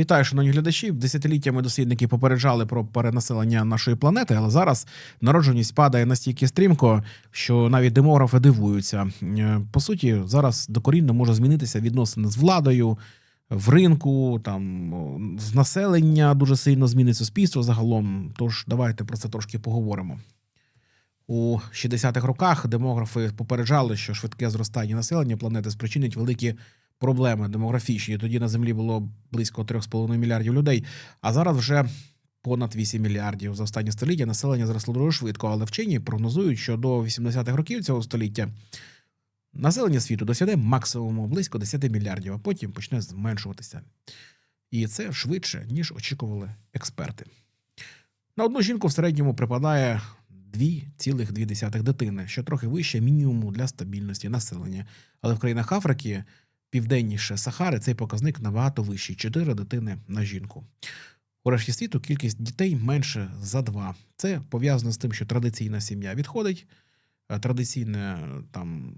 Вітаю, шановні глядачі. Десятиліттями дослідники попереджали про перенаселення нашої планети, але зараз народженість падає настільки стрімко, що навіть демографи дивуються. Е, По суті, зараз докорінно може змінитися відносини з владою в ринку, там з населення дуже сильно змінить суспільство загалом. Тож давайте про це трошки поговоримо. У 60-х роках демографи попереджали, що швидке зростання населення планети спричинить великі проблеми демографічні. Тоді на землі було близько 3,5 мільярдів людей, а зараз вже понад 8 мільярдів. За останнє століття населення зросло дуже швидко, але вчені прогнозують, що до 80-х років цього століття населення світу досягне максимуму близько 10 мільярдів, а потім почне зменшуватися. І це швидше, ніж очікували експерти. На одну жінку в середньому припадає 2,2 дитини, що трохи вище мінімуму для стабільності населення. Але в країнах Африки, південніше Сахари, цей показник набагато вищий 4 дитини на жінку. У решті світу кількість дітей менше за два. Це пов'язано з тим, що традиційна сім'я відходить, е, традиційне там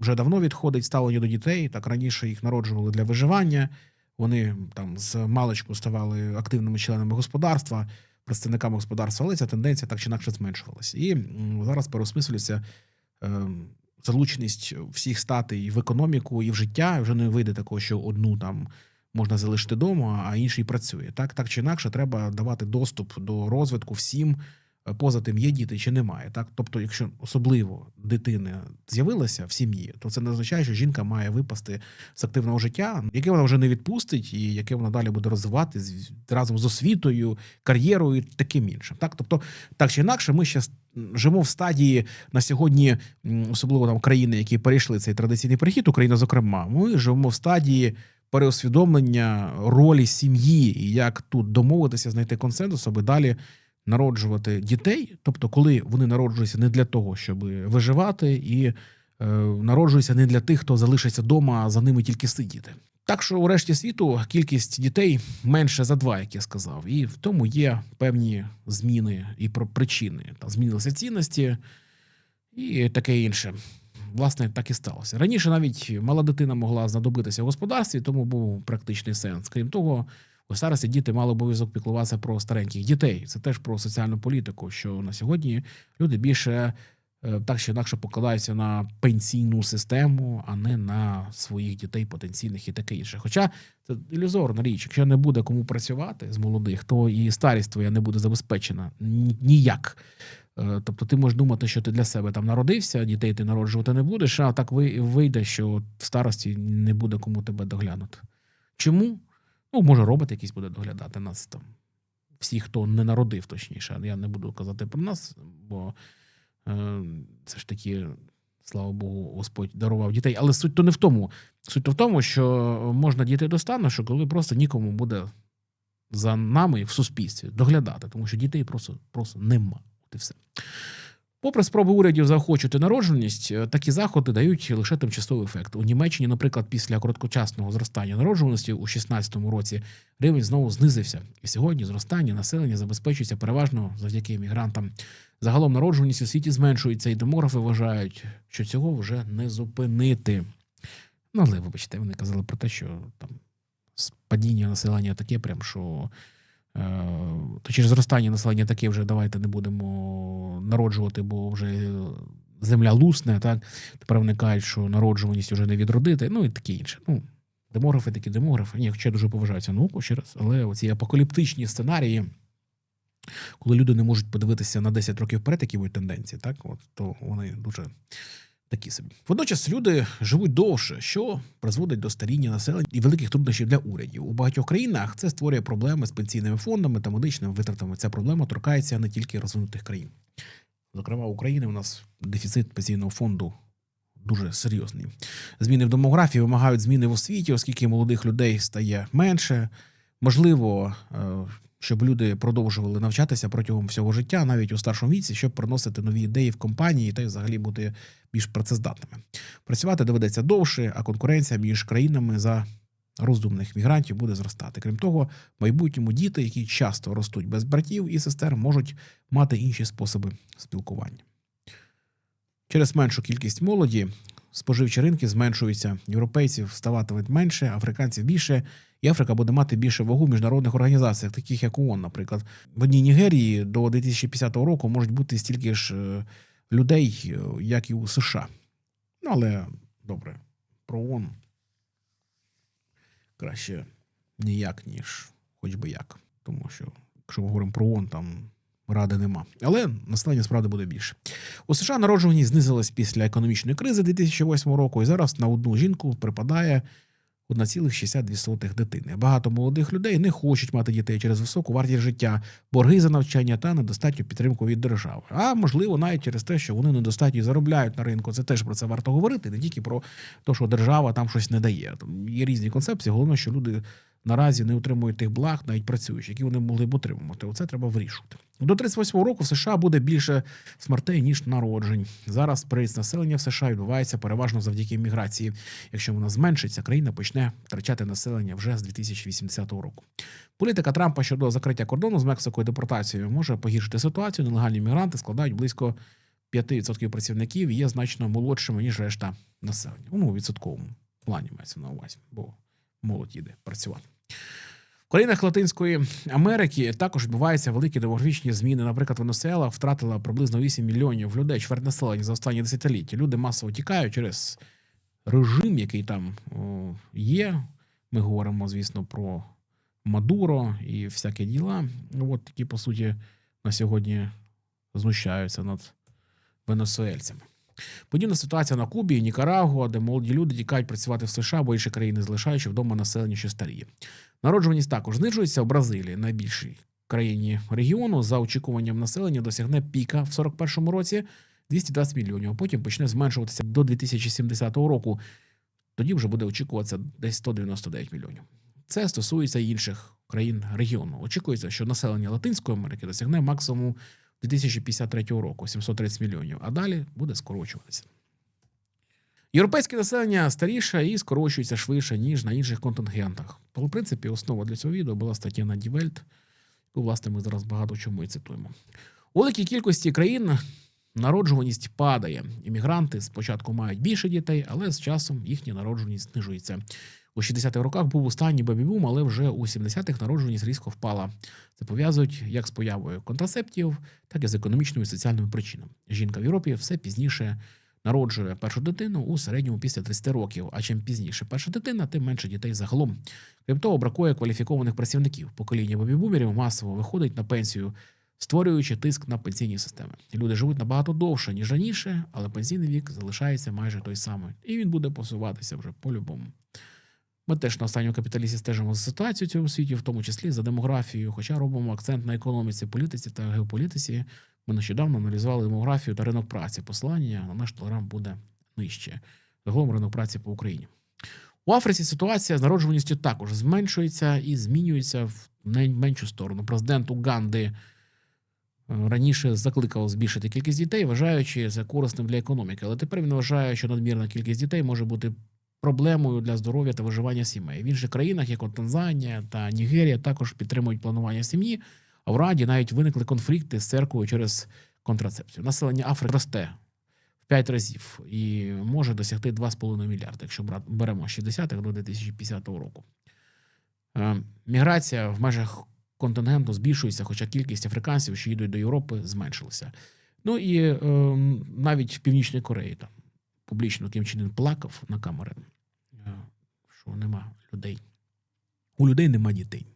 вже давно відходить ставлення до дітей. Так раніше їх народжували для виживання. Вони там з маличку ставали активними членами господарства, представниками господарства, але ця тенденція так чи інакше зменшувалася. І зараз переосмислюється е, залученість всіх статей в економіку і в життя. Вже не вийде такого, що одну там можна залишити вдома, а інший працює. Так, так чи інакше, треба давати доступ до розвитку всім. е, Поза тим, є діти чи немає. Так? Тобто, якщо особливо дитина з'явилася в сім'ї, то це не означає, що жінка має випасти з активного життя, яке вона вже не відпустить, і яке вона далі буде розвивати разом з освітою, кар'єрою і таким іншим. Так, тобто, так чи інакше, ми ще живемо в стадії на сьогодні, особливо там країни, які перейшли цей традиційний перехід, Україна, зокрема, ми живемо в стадії переосвідомлення ролі сім'ї і як тут домовитися, знайти консенсус, аби далі народжувати дітей. Тобто, коли вони народжуються не для того, щоб виживати, і е, народжуються не для тих, хто залишиться вдома, а за ними тільки сидіти. Так що у решті світу кількість дітей менше за два, як я сказав, і в тому є певні зміни і про причини. Там змінилися цінності і таке інше. Власне, так і сталося. Раніше навіть мала дитина могла знадобитися в господарстві, тому був практичний сенс. Крім того, у старості діти мали обов'язок піклуватися про стареньких дітей. Це теж про соціальну політику, що на сьогодні люди більше так чи інакше покладаються на пенсійну систему, а не на своїх дітей потенційних і таке інше. Хоча це ілюзорна річ. Якщо не буде кому працювати з молодих, то і старість твоя не буде забезпечена ніяк. Е, Тобто ти можеш думати, що ти для себе там народився, дітей ти народжувати не будеш, а так вийде, що в старості не буде кому тебе доглянути. Чому? Ну, може, робот якийсь буде доглядати нас там. Всі, хто не народив, точніше. Я не буду казати про нас, бо е, це ж таки, слава Богу, Господь дарував дітей. Але суть то не в тому. Суть то в тому, що можна дійти до стану, що коли просто нікому буде за нами в суспільстві доглядати, тому що дітей просто, просто нема. От і все. Попри спроби урядів заохочувати народжуваність, е, такі заходи дають лише тимчасовий ефект. У Німеччині, наприклад, після короткочасного зростання народжуваності у 2016 році рівень знову знизився. І сьогодні зростання населення забезпечується переважно завдяки іммігрантам. Загалом народжуваність у світі зменшується, і демографи вважають, що цього вже не зупинити. Ну, але вибачте, вони казали про те, що там падіння населення таке, прям що. Е, То через зростання населення таке вже давайте не будемо народжувати, бо вже земля лусне. Так тепер вони кажуть, що народжуваність вже не відродити. Ну і таке інше. Ну, демографи такі демографи. Ні, хоча я дуже поважаю науку ще раз, але оці апокаліптичні сценарії, коли люди не можуть подивитися на 10 років вперед, які будуть тенденції, так от то вони дуже такі собі. Водночас люди живуть довше, що призводить до старіння населення і великих труднощів для урядів. У багатьох країнах це створює проблеми з пенсійними фондами та медичними витратами. Ця проблема торкається не тільки розвинутих країн. Зокрема, України у нас дефіцит пенсійного фонду дуже серйозний. Зміни в демографії вимагають зміни в освіті, оскільки молодих людей стає менше. Можливо, е, щоб люди продовжували навчатися протягом всього життя, навіть у старшому віці, щоб приносити нові ідеї в компанії та й взагалі бути більш працездатними. Працювати доведеться довше, а конкуренція між країнами за розумних мігрантів буде зростати. Крім того, в майбутньому діти, які часто ростуть без братів і сестер, можуть мати інші способи спілкування. Через меншу кількість молоді споживчі ринки зменшуються. Європейців ставатиме менше, африканців більше, і Африка буде мати більше вагу в міжнародних організаціях, таких як ООН, наприклад. В одній Нігерії до 2050 року можуть бути стільки ж е, людей, е, як і у США. Ну, але добре, про ООН краще ніяк, ніж хоч би як. Тому що, якщо ми говоримо про ООН, там ради нема. Але населення справді буде більше. У США народжуваність знизилась після економічної кризи 2008 року, і зараз на одну жінку припадає 1,62 дитини. Багато молодих людей не хочуть мати дітей через високу вартість життя, борги за навчання та недостатню підтримку від держави. А можливо, навіть через те, що вони недостатньо заробляють на ринку. Це теж про це варто говорити, не тільки про те, що держава там щось не дає. Є різні концепції. Головне, що люди наразі не отримують тих благ, навіть працюючи, які вони могли б отримувати. Оце треба вирішувати. До 38 року в США буде більше смертей ніж народжень. Зараз приріст населення в США відбувається переважно завдяки міграції. Якщо вона зменшиться, країна почне втрачати населення вже з 2080 року. Політика Трампа щодо закриття кордону з Мексикою депортацією може погіршити ситуацію. Нелегальні мігранти складають близько 5% працівників є значно молодшими ніж решта населення. Ну, відсотковому плані мається на увазі, бо молодь їде працювати. В країнах Латинської Америки також відбуваються великі демографічні зміни. Наприклад, Венесуела втратила приблизно 8 мільйонів людей, чверть населення за останні десятиліття. Люди масово тікають через режим, який там є. Ми говоримо, звісно, про Мадуро і всякі діла. От які, по суті, на сьогодні знущаються над венесуельцями. Подібна ситуація на Кубі і Нікарагуа, де молоді люди тікають працювати в США, бо інші країни залишаючи вдома населення, що старіє. Народжуваність також знижується в Бразилії, найбільшій країні регіону. За очікуванням населення досягне піка в 41-му році 220 мільйонів. а Потім почне зменшуватися до 2070 року. Тоді вже буде очікуватися десь 199 мільйонів. Це стосується інших країн регіону. Очікується, що населення Латинської Америки досягне максимуму 2053 року 730 мільйонів, а далі буде скорочуватися. Європейське населення старіше і скорочується швидше, ніж на інших контингентах. Тому, в принципі, основа для цього відео була стаття на Дівельт, яку, власне, ми зараз багато чому і цитуємо. У великій кількості країн народжуваність падає. Іммігранти спочатку мають більше дітей, але з часом їхня народжуваність знижується. У 60-х роках був останній бебі-бум, але вже у 70-х народжуваність різко впала. Це пов'язують як з появою контрацептів, так і з економічними і соціальними причинами. Жінка в Європі все пізніше народжує першу дитину у середньому після 30 років. А чим пізніше перша дитина, тим менше дітей загалом. Крім того, бракує кваліфікованих працівників. Покоління бебі-бумерів масово виходить на пенсію, створюючи тиск на пенсійні системи. Люди живуть набагато довше ніж раніше, але пенсійний вік залишається майже той самий, і він буде посуватися вже по-любому. Ми теж на останньому капіталісті стежимо за ситуацією цьому світі, в тому числі за демографією, хоча робимо акцент на економіці, політиці та геополітиці. Ми нещодавно аналізували демографію та ринок праці. Посилання на наш телеграм буде нижче. Загалом ринок праці по Україні. У Африці ситуація з народжуваністю також зменшується і змінюється в найменшу сторону. Президент Уганди е, раніше закликав збільшити кількість дітей, вважаючи це корисним для економіки. Але тепер він вважає, що надмірна кількість дітей може бути проблемою для здоров'я та виживання сімей. В інших країнах, як от Танзанія та Нігерія, також підтримують планування сім'ї. А в Раді навіть виникли конфлікти з церквою через контрацепцію. Населення Африки росте в 5 разів і може досягти 2,5 мільярда, якщо беремо з 60-х до 2050 року. Е, Міграція в межах контингенту збільшується, хоча кількість африканців, що їдуть до Європи, зменшилася. Ну і е, навіть в Північній Кореї там публічно Кім Чен Ін плакав на камери, що нема людей. У людей нема дітей.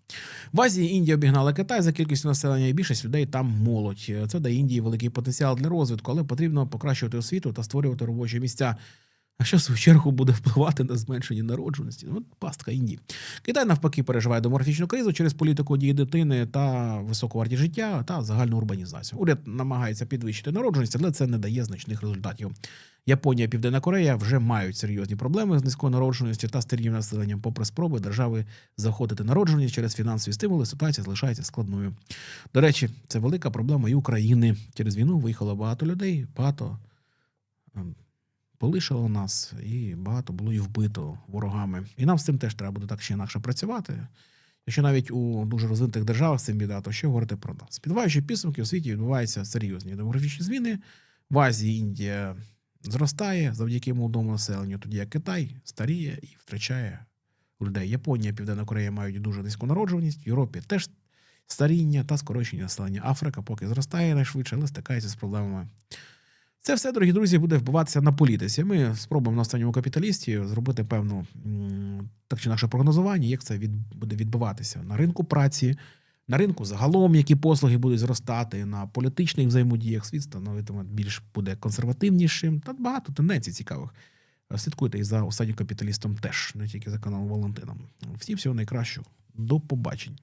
В Азії Індія обігнала Китай за кількістю населення, і більшість людей там молодь. Це дає Індії великий потенціал для розвитку, але потрібно покращувати освіту та створювати робочі місця. А що в свою чергу буде впливати на зменшення народжуваності? Ну, от пастка Індії. Китай навпаки переживає демографічну кризу через політику дії дитини та високу вартість життя та загальну урбанізацію. Уряд намагається підвищити народжуваність, але це не дає значних результатів. Японія, Південна Корея вже мають серйозні проблеми з низькою народженістю та старінням населенням. Попри спроби держави заходити народжуваність через фінансові стимули, ситуація залишається складною. До речі, це велика проблема і України. Через війну виїхало багато людей, багато ем, полишило нас, і багато було і вбито ворогами. І нам з цим теж треба буде так ще інакше працювати. Якщо навіть у дуже розвинутих державах цим біда, то що говорити про нас? Підбиваючи підсумки, у світі відбуваються серйозні демографічні зміни. В Азії Індія зростає завдяки молодому населенню, тоді як Китай старіє і втрачає людей. Японія, Південна Корея мають дуже низьку народжуваність, в Європі теж старіння та скорочення населення. Африка поки зростає найшвидше, але стикається з проблемами. Це все, дорогі друзі, буде вбиватися на політиці. Ми спробуємо на останньому капіталісті зробити певну так чи інакше прогнозування, як це від, буде відбуватися на ринку праці, на ринку загалом, які послуги будуть зростати, на політичних взаємодіях світ становитиме більш буде консервативнішим. Та багато тенденцій цікавих. Слідкуйте і за останнім капіталістом теж, не тільки за каналом Валентином. Всім всього найкращого. До побачень.